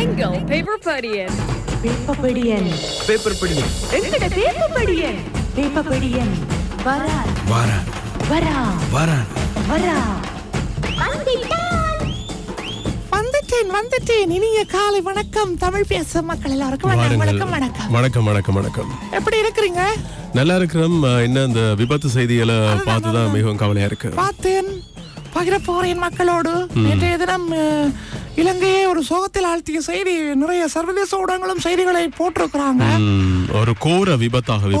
எங்கள் paper படியன் வேப்பப்படியன் paper படி எங்கட வேப்பப்படியன் வேப்பப்படியன் வரா வாரா வரா வாரா வரா வந்துட்டேன். வந்துட்டேன் இனிய காலை வணக்கம். தமிழ் பேசும் மக்கள் எல்லாருக்கும் வணக்கம் வணக்கம் வணக்கம். வணக்கம் வணக்கம் எப்படி இருக்கிறீங்க? நல்லா இருக்கிறோம். என்ன இந்த விபத்து செய்திகளை பார்த்து தான் மிகவும் கவலையா இருக்கு. பார்த்தேன். பகிர போறேன் மக்களோடு நேற்றைய தினம் இலங்கையை ஒரு சோகத்தில் ஆழ்த்திய செய்தி நிறைய சர்வதேச ஊடகங்களும் செய்திகளை போட்டிருக்கிறாங்க. ஒரு கோர விபத்தாகவே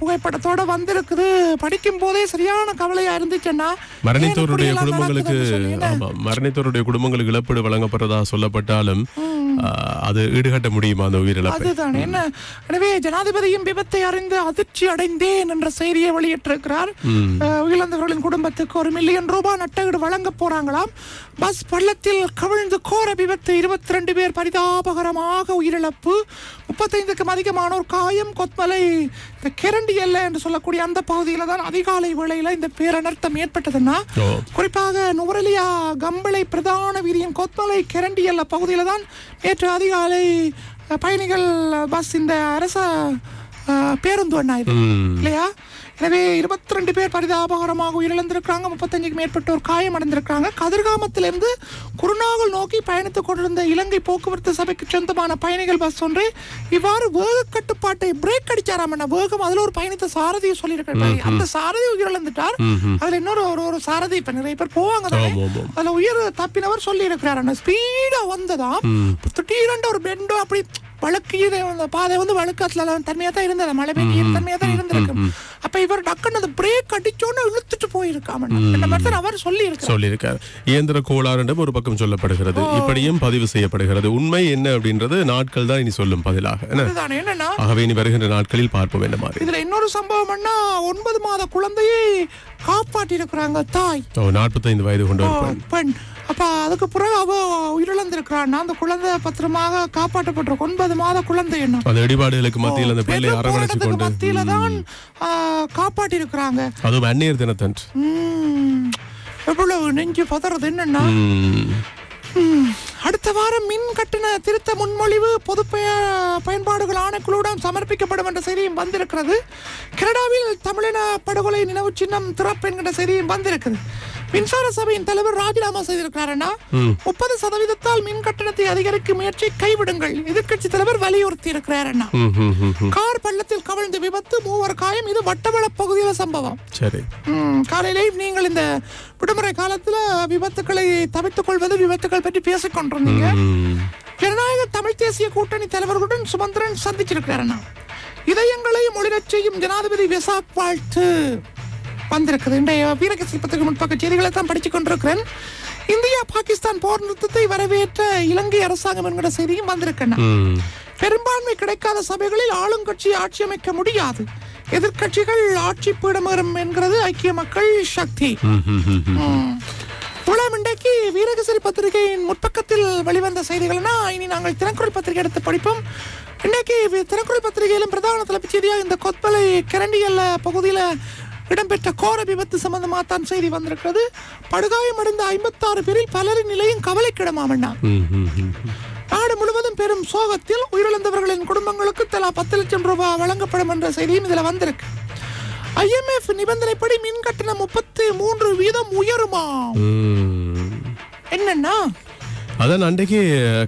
புகைப்படத்தோட வந்திருக்குது. படிக்கும் போதே சரியான கவலையா இருந்துச்சுன்னா மரணித்தோருடைய குடும்பங்களுக்கு மரணித்தோருடைய குடும்பங்களுக்கு இழப்பீடு வழங்கப்படுறதா சொல்லப்பட்டாலும் அது ஈடுகட்ட முடியுமா அந்த உயிரிழப்பை அதுதான். என்ன? எனவே ஜனாதிபதியும் விபத்தை அறிந்து அதிர்ச்சி அடைந்தேன் என்ற செய்தியை வெளியிட்டிருக்கிறார். உயிரிழந்தவர்களின் குடும்பத்துக்கு ஒரு மில்லியன் ரூபாய் நட்டஈடு வழங்க போறாங்களாம். பஸ் பள்ளத்தில் கவிழ்ந்து கோர விபத்து. இருபத்தி ரெண்டு பேர் பரிதாபகரமாக உயிரிழப்பு. முப்பத்தைந்துக்கும் அதிகமானோர் காயம் கொத்மலை இந்த கிரண்டி எல்லை என்று சொல்லக்கூடிய அந்த பகுதியில தான் அதிகாலை வேளையில இந்த பேரனர்த்தம் ஏற்பட்டதுன்னா. குறிப்பாக நுவரெலியா கம்பளை பிரதான வீதியின் கொத்மலை கிரண்டியல்ல பகுதியில் தான் நேற்று அதிகாலை பயணிகள் பஸ் இந்த அரச பேருந்து அண்ணா இது. இல்லையா? எனவே இருபத்தி ரெண்டு பேர் பரிதாபகரமாக உயிரிழந்திருக்கிறாங்க. முப்பத்தஞ்சுக்கு மேற்பட்டோர் காயமடைந்திருக்கிறாங்க கதிர்காமத்திலிருந்து குருநாகல் நோக்கி பயணித்துக் கொண்டிருந்த இலங்கை போக்குவரத்து சபைக்கு சொந்தமான பயணிகள் பஸ் ஒன்று. இவ்வாறு வேக கட்டுப்பாட்டை பிரேக் அடிச்சாராம் என்ன வேகம் அதுல ஒரு பயணித்த சாரதியை சொல்லியிருக்காரு அந்த சாரதி உயிரிழந்துட்டார். அதுல இன்னொரு ஒரு ஒரு சாரதி இப்ப நிறைய பேர் போவாங்க. அதுல உயிர் தப்பினவர் சொல்லி இருக்கிறார் ஸ்பீடா வந்ததாம். திடீரென்று ஒரு பெண்டோ அப்படி வழக்கு இது அந்த பாதை வந்து வழுக்கத்துல தன்மையா தான் இருந்தது மழை பெய்ய தன்மையா தான் இருந்திருக்கு அப்ப இவர் டக்குன்னு அந்த பிரேக் அடிச்சோன்னு இழுத்துட்டு போயிருக்காம அவர் சொல்லி சொல்லியிருக்கார். இயந்திர கோளாறு என்றும் ஒரு பக்கம் சொல்லப்படுகிறது. இப்படியும் பதிவு செய்யப்படுகிறது. உண்மை என்ன அப்படின்றது நாட்கள் தான் இனி சொல்லும் பதிலாக. என்னன்னா ஆகவே இனி வருகின்ற நாட்களில் பார்ப்போம் என்ன மாதிரி. இதுல இன்னொரு சம்பவம்னா ஒன்பது மாத குழந்தையை காப்பாற்றி இருக்கிறாங்க தாய். நாற்பத்தைந்து வயது கொண்ட பெண். அப்ப அதுக்கு பிறகு அவ உயிரிழந்திருக்கிறான்னா அந்த குழந்தை பத்திரமாக காப்பாற்றப்பட்டிருக்கு ஒன்பது மாத குழந்தை என்ன? அந்த இடிபாடுகளுக்கு மத்தியில் அந்த பிள்ளை அரவணைச்சு கொண்டு மத்தியில தான் காப்பாற்றி இருக்கிறாங்க அதுவும் அந்நியர் தினத்தன்று. எவ்வளவு நெஞ்சு பதறது என்னன்னா? அடுத்த வாரம் மின் கட்டண திருத்த முன்மொழிவு பொது பய- பயன்பாடுகள் ஆணைக்குழுவுடன் சமர்ப்பிக்கப்படும் என்ற செய்தியும் வந்திருக்கிறது. கனடாவில் தமிழின படுகொலை நினைவு சின்னம் திறப்பு என்கிற செய்தியும் வந்திருக்குது. மின்சார சபையின் தலைவர் ராஜினாமா செய்திருக்கிறாருன்னா முப்பது சதவீதத்தால் மின் கட்டணத்தை அதிகரிக்கும் முயற்சி கைவிடுங்கள். எதிர்க்கட்சி தலைவர் வலியுறுத்தி ம். கார் பள்ளத்தில் கவிழ்ந்த விபத்து மூவர் காயம். இது வட்டவள பகுதியில் சம்பவம். சரி. ம், காலையிலே நீங்கள் இந்த விடுமுறை காலத்துல விபத்துக்களை தவிர்த்துக் கொள்வது விபத்துக்கள் பற்றி பேசிக் கொண்டிருந்தீங்க ம். ஜனநாயக தமிழ் தேசிய கூட்டணி தலைவர்களுடன் சுமந்திரன் சந்திச்சிருக்கிறார் இதயங்களையும் ஒளிரச் செய்யும் ஜனாதிபதி வெசாக் வாழ்த்து வந்திருக்குது. இன்றைய வீரகசி பத்திரிகை முற்பக்க செய்திகளை தான் படித்துக் கொண்டிருக்கிறேன். இந்தியா பாகிஸ்தான் போர் நிறுத்தத்தை வரவேற்ற இலங்கை அரசாங்கம் என்கிற செய்தியும் வந்திருக்கேன். பெரும்பான்மை கிடைக்காத சபைகளில் ஆளுங்கட்சி ஆட்சி அமைக்க முடியாது. எதிர்க்கட்சிகள் ஆட்சி பீடமரும் என்கிறது ஐக்கிய மக்கள் சக்தி. ம், ம், ம், ம். புலம் இன்றைக்கு வீரகேசரி பத்திரிகையின் முற்பக்கத்தில் வெளிவந்த செய்திகள்னா இனி நாங்கள் தினக்குரல் பத்திரிகை எடுத்து படிப்போம். இன்னைக்கு வி- தினக்குரல் பத்திரிகையிலும் பிரதான தலைப்புச் செய்தியாக இந்த கொத்மலை கிரண்டியல்ல பகுதியில் இடம்பெற்ற கோர விபத்து சம்பந்தமாக தான் செய்தி வந்திருக்கிறது. படுகாயமடைந்த ஐம்பத்தாறு பேரில் பலரின் நிலையும் கவலைக்கிடமாமண்ணா. நாடு முழுவதும் பெரும் சோகத்தில் உயிரிழந்தவர்களின் குடும்பங்களுக்கு தலா பத்து லட்சம் ரூபாய் வழங்கப்படும் என்ற செய்தியும் இதுல வந்திருக்கு. ஐஎம்எஃப் நிபந்தனைப்படி மின் கட்டணம் முப்பத்தி மூன்று வீதம் உயருமா. என்னன்னா? அதான் அன்றைக்கு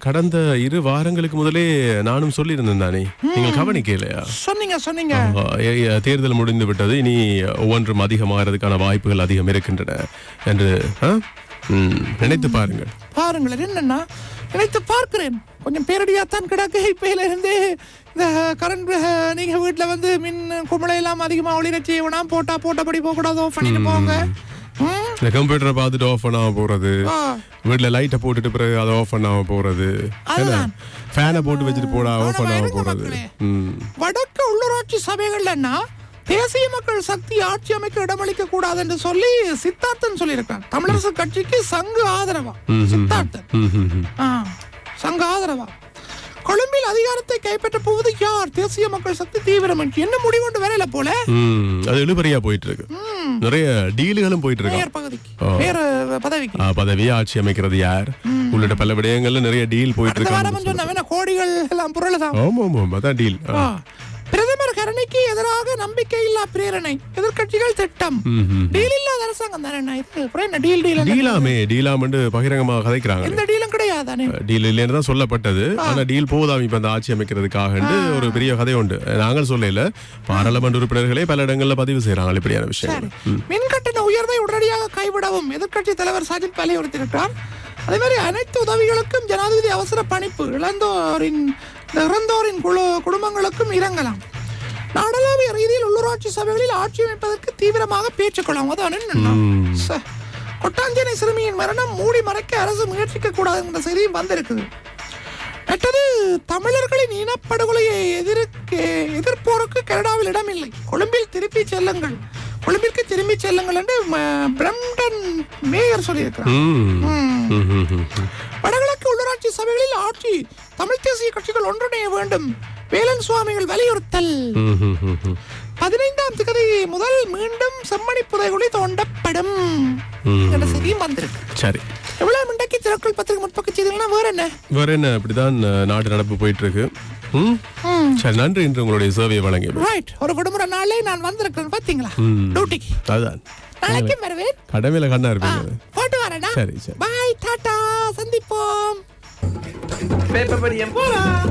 கடந்த இரு வாரங்களுக்கு முதலே நானும் சொல்லியிருந்தேன் தானே. நீங்கள் கவனிக்கலையா? சொன்னீங்க சொன்னீங்க. தேர்தல் முடிந்து விட்டது. இனி ஒவ்வொன்றும் அதிகமாகிறதுக்கான வாய்ப்புகள் அதிகம் இருக்கின்றன. என்று நினைத்து பாருங்கள். பாருங்களேன் என்னன்னா நினைத்து பார்க்கிறேன். கொஞ்சம் பேரடியா தான் கிடக்கு இப்பையில இருந்து இந்த கரண்ட் நீங்க வீட்டுல வந்து மின் குமிழை எல்லாம் அதிகமா ஒளிரச் செய்யணும் போட்டா போட்டபடி போக கூடாது ஆஃப் பண்ணிட்டு போங்க. ம்? இந்த கம்ப்யூட்டரை பார்த்துட்டு ஆஃப் பண்ணாம போறது. வீட்டுல லைட்டை போட்டுட்டு பிறகு அதை ஆஃப் பண்ணாம போறது. ஃபேனை போட்டு வச்சுட்டு போட ஆஃப் பண்ணாம போறது. வடக்கு உள்ளூராட்சி சபைகள்லன்னா தேசிய மக்கள் சக்தி ஆட்சி அமைக்க இடமளிக்க கூடாது என்று சொல்லி சித்தார்த்தன் சொல்லியிருக்கார் தமிழரசு கட்சிக்கு சங்கு ஆதரவா? சித்தார்த்தன். சங்க ஆதரவா? கொழும்பில் அதிகாரத்தை கைப்பற்ற போவது யார்? தேசிய மக்கள் சக்தி தீவிரம். என்ன முடிவு கொண்டு வரையில போல? அது இழுபறியா போயிட்டு இருக்கு நிறைய டீல்களும் போயிட்டு மேயர் இருக்கோம் பகுதிக்கு. மேயர் பதவிக்கு. ஆ, பதவி ஆட்சி அமைக்கிறது யார்? உள்ளிட்ட பல விடயங்கள்ல நிறைய டீல் போயிட்டு சொன்ன கோடிகள் எல்லாம் பொருள்தான் ஆமா ஆமா அதான் டீல். கருணைக்கு எதிராக நம்பிக்கையில்லா பிரேரணை. எதிர்க்கட்சிகள் திட்டம். டீல் இல்லாத அரசாங்கம் தானே என்ன இது அப்புறம் என்ன டீல் டீல் டீலாமே டீலாமண்டு பகிரங்கமாக கதைக்கிறாங்க. எந்த டீலும் கிடையாதானே? டீல் இல்லைன்னு தான் சொல்லப்பட்டது. ஆனா டீல் போதாம் இப்ப அந்த ஆட்சி அமைக்கிறதுக்காக ஒரு பெரிய கதை உண்டு. நாங்கள் சொல்லல. பாராளுமன்ற உறுப்பினர்களே பல இடங்கள்ல பதிவு செய்யறாங்க இப்படியான விஷயம் மின் கட்டண உயர்வை உடனடியாக கைவிடவும் எதிர்க்கட்சி தலைவர் சஜித் வலியுறுத்தியிருக்கிறார் அதே மாதிரி அனைத்து உதவிகளுக்கும் ஜனாதிபதி அவசர பணிப்பு இழந்தோரின் இறந்தோரின் குழு குடும்பங்களுக்கும் இறங்கலாம். நாடளாவிய ரீதியில் உள்ளூராட்சி சபைகளில் ஆட்சி அமைப்பதற்கு தீவிரமாக பேச்சுக்கொள்ளாம் அதான் என்ன ச. கொட்டாஞ்சேனை சிறுமியின் மரணம் மூடி மறைக்க அரசு முயற்சிக்க கூடாது என்ற செய்தியும் வந்திருக்குது. மற்றது தமிழர்களின் இனப்படுகொலையை எதிர்க்க எதிர்ப்போருக்கு கனடாவில் இடமில்லை. கொழும்பில் திருப்பி செல்லுங்கள். கொழும்பிற்கு திரும்பி செல்லுங்கள் என்று பிரம்டன் மேயர் சொல்லியிருக்கிறார். வடகிழக்கு உள்ளூராட்சி சபைகளில் ஆட்சி தமிழ் தேசிய கட்சிகள் ஒன்றிணைய வேண்டும். வேலன் சுவாமிகள் வலியுறுத்தல். பதினைந்தாம் திகதி முதல் மீண்டும் செம்மணி புதைகுழி தோண்டப்படும் செய்தியும் வந்திருக்கு. சரி. எவ்வளவு மிண்டக்கி திறக்கல் பத்திரிகை முற்பக்க செய்திகள்னா வேற என்ன? வேற என்ன? இப்படிதான் அஹ், நாட்டு நடப்பு போயிட்டு இருக்கு ம்? சரி நன்றி. என்று உங்களுடைய சேவையை வழங்கி ரைட் ஒரு விடுமுறை நாளே நான் வந்திருக்கேன் பாத்தீங்களா? டியூட்டிக்கு அதான். நாளைக்கு வருவேன். கடமையில கண்ணா இருப்பீங்க. போட்டு வரேனா? சரி, சரி. பாய் டாடா சந்திப்போம். பேப்பர் படியம் போலாம்